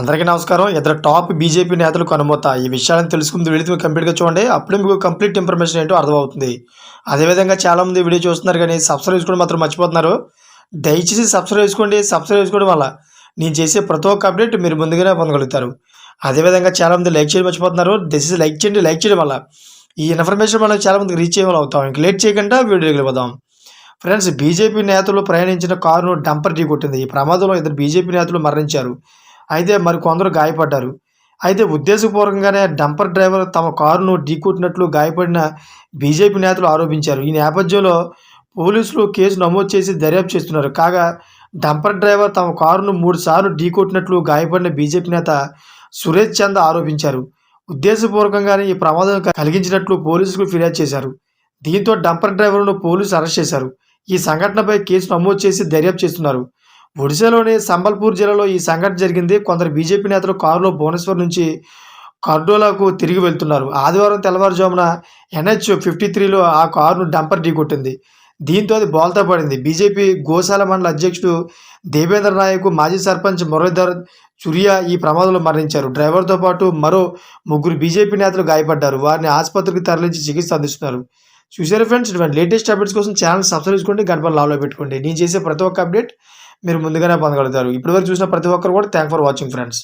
అందరికీ నమస్కారం. ఇద్దరు టాప్ బీజేపీ నేతలు కనుమోత ఈ విషయాలను తెలుసుకుంది వెళితే కంప్లీట్గా చూడండి. అప్పుడే మీకు కంప్లీట్ ఇన్ఫర్మేషన్ ఏంటో అర్థమవుతుంది. అదేవిధంగా చాలామంది వీడియో చూస్తున్నారు కానీ సబ్స్క్రైబ్ చేసుకోవడం మాత్రం మర్చిపోతున్నారు. దయచేసి సబ్స్క్రైబ్ చేసుకోండి. సబ్స్క్రైబ్ చేసుకోవడం వల్ల నేను చేసే ప్రతి ఒక్క అప్డేట్ మీరు ముందుగానే పొందగలుగుతారు. అదేవిధంగా చాలామంది లైక్ చేయడం మర్చిపోతున్నారు. దయచేసి లైక్ చేయండి. లైక్ చేయడం వల్ల ఈ ఇన్ఫర్మేషన్ మనం చాలామందికి రీచ్ చేయడం అవుతాం. ఇంక లేట్ చేయకుండా వీడియోకి వెళ్ళిపోదాం. ఫ్రెండ్స్ బీజేపీ నేతలు ప్రయాణించిన కారును డంపర్ ఢీ కొట్టింది ఈ ప్రమాదంలో ఇద్దరు బీజేపీ నేతలు మరణించారు. అయితే మరి కొందరు గాయపడ్డారు. అయితే ఉద్దేశపూర్వకంగానే డంపర్ డ్రైవర్ తమ కారును ఢీకొట్టినట్లు గాయపడిన బీజేపీ నేతలు ఆరోపించారు. ఈ నేపథ్యంలో పోలీసులు కేసు నమోదు చేసి దర్యాప్తు చేస్తున్నారు. కాగా డంపర్ డ్రైవర్ తమ కారును మూడు సార్లు ఢీకొట్టినట్లు గాయపడిన బీజేపీ నేత సురేష్ చంద్ ఆరోపించారు. ఉద్దేశపూర్వకంగానే ఈ ప్రమాదం కలిగించినట్లు పోలీసులకు ఫిర్యాదు చేశారు. దీంతో డంపర్ డ్రైవర్ను పోలీసులు అరెస్ట్ చేశారు. ఈ సంఘటనపై కేసు నమోదు చేసి దర్యాప్తు చేస్తున్నారు. ఒడిశాలోని సంబల్పూర్ జిల్లాలో ఈ సంఘటన జరిగింది. కొందరు బీజేపీ నేతలు కారులో భువనేశ్వర్ నుంచి కర్డోలాకు తిరిగి వెళ్తున్నారు. ఆదివారం తెల్లవారుజామున ఎన్హెచ్ ఫిఫ్టీ త్రీలో ఆ కారును డంపర్ ఢీకొట్టింది. దీంతో అది బోల్తా పడింది. బీజేపీ గోశాల మండల అధ్యక్షుడు దేవేంద్ర నాయక్ మాజీ సర్పంచ్ మురళీధర్ చురియా ఈ ప్రమాదంలో మరణించారు. డ్రైవర్తో పాటు మరో ముగ్గురు బీజేపీ నేతలు గాయపడ్డారు. వారిని ఆసుపత్రికి తరలించి చికిత్స అందిస్తున్నారు. చూసారా ఫ్రెండ్స్ ఇటువంటి లేటెస్ట్ అప్డేట్స్ కోసం ఛానల్ సబ్స్క్రైబ్ చేసుకోండి గంటపల్లి లావ్లో పెట్టుకోండి. నేను చేసే ప్రతి ఒక్క అప్డేట్ మీరు ముందుగానే పొందగలుగుతారు. ఇప్పటివరకు చూసిన ప్రతి ఒక్కరు కూడా థ్యాంక్ ఫర్ వాచింగ్ ఫ్రెండ్స్